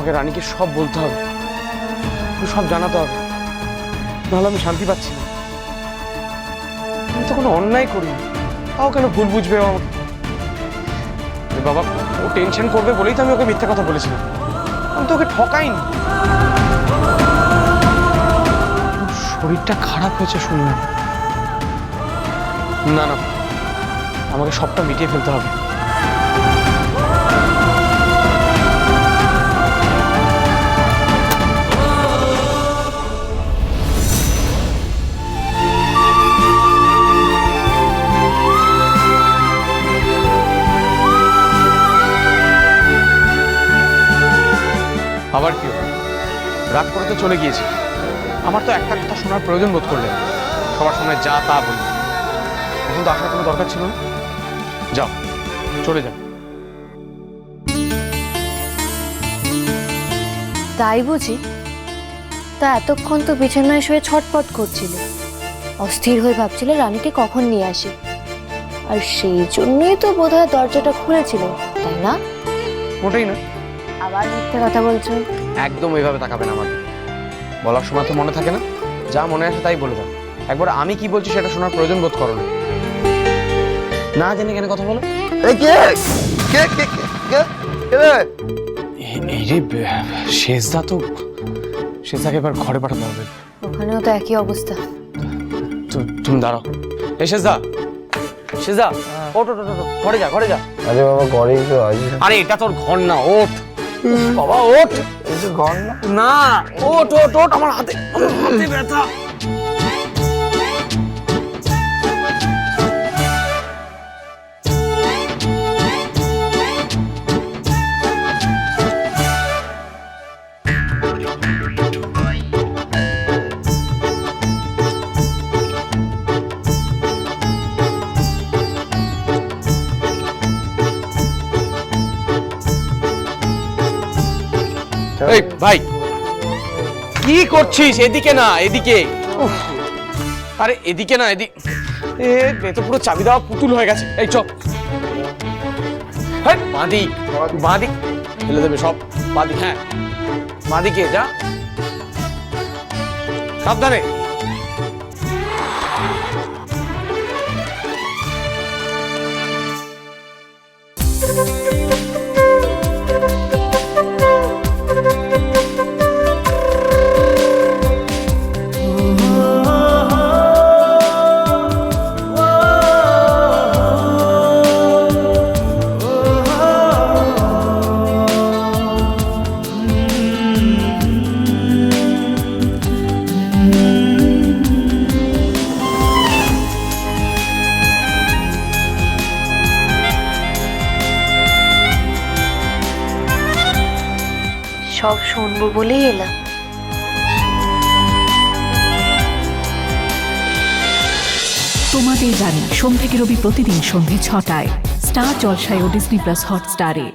আমাকে রানীকে সব বলতে হবে। সব জানাতে হবে। নাহলে আমি শান্তি পাচ্ছি না। আমি তো কোনো অন্যায় করিনি। তাও কেন ভুল বুঝবে আমাকে? বাবা, ও টেনশন করবে বলেই তো আমি ওকে মিথ্যা কথা বলেছিলাম। আমি তো ওকে ঠকাইনি। শরীরটা খারাপ হয়েছে শুনলাম। না না, আমাকে সবটা মিটিয়ে ফেলতে হবে। আবার কি? রাগ করে তো চলে গিয়েছি। আমার তো একটা কথা শোনার প্রয়োজন বোধ করলেন। সবার সামনে যা তা বলি। এখন তো আসার কোনো দরকার ছিল না? যাও চলে যাও। তাই বুঝি? তা এতক্ষণ তো বিছানায় শুয়ে ছটপট করছিল। অস্থির হয়ে ভাবছিল রানীকে কখন নিয়ে আসে? আর সেই জন্যই তো বোধহয় দরজাটা খুলেছিল তাই না? ওটাই না। আবার মিথ্যে কথা বলছো? একদম ওইভাবে তাকাবেন আমার দিকে। বলার সময় তো মনে থাকে না? যা মনে আসে তাই বলে দাও। একবার আমি কি বলছি সেটা শোনার প্রয়োজন বোধ করো না। না জেনে কেন কথা বলো? এই কে? কে কে কে কে? কে রে? এই রে শেষদা তো শেষদাকে এবার ঘরে পাঠাতে হবে। ওখানেও তো একই অবস্থা। তুমি দাঁড়াও। এই শেষদা! শেষদা! ওট ওট, ওট, ঘরে যা ঘরে যা। আরে বাবা আছি। আরে এটা তোর ঘর না ওঠ। বাবা ওঠ। না। ওঠ ওঠ ওঠ আমার হাতে হাতে ব্যথা। এই, ভাই। কি করছিস? এদিকে না, এদিকে। আরে, এদিকে না এদিক এ তো পুরো চাবি দেওয়া পুতুল হয়ে গেছে। এই চল বাঁদিক বাঁদিক ফেলে দেবে সব। বাঁদিক হ্যাঁ। বাঁদিকে যা। সাবধানে। সব শুনব বলেই এলাম। তোমাদের জানি সোম থেকে রবি প্রতিদিন সন্ধ্যে ছটায়, স্টার জলসায় ও ডিসনি প্লাস হটস্টারে।